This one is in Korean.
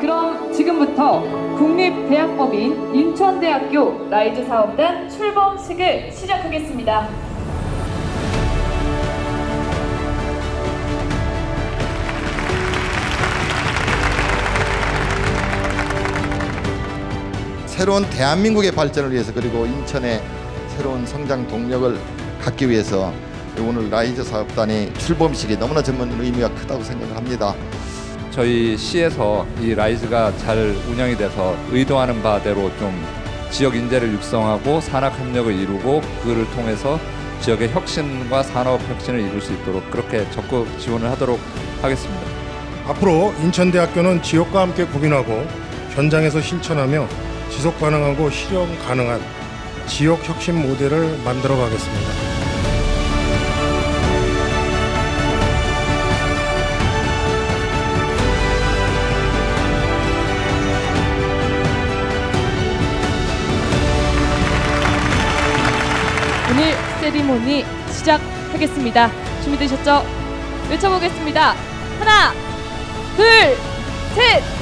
그럼 지금부터 국립대학법인 인천대학교 라이즈 사업단 출범식을 시작하겠습니다. 새로운 대한민국의 발전을 위해서 그리고 인천의 새로운 성장 동력을 갖기 위해서 오늘 라이즈 사업단이 출범식이 너무나 전문 의미가 크다고 생각을 합니다. 저희 시에서 이 라이즈가 잘 운영이 돼서 의도하는 바대로 좀 지역 인재를 육성하고 산학 협력을 이루고 그를 통해서 지역의 혁신과 산업 혁신을 이룰 수 있도록 그렇게 적극 지원을 하도록 하겠습니다. 앞으로 인천대학교는 지역과 함께 고민하고 현장에서 실천하며 지속 가능하고 실현 가능한 지역 혁신 모델을 만들어 가겠습니다. 오늘 세리모니 시작하겠습니다. 준비되셨죠? 외쳐보겠습니다. 하나, 둘, 셋,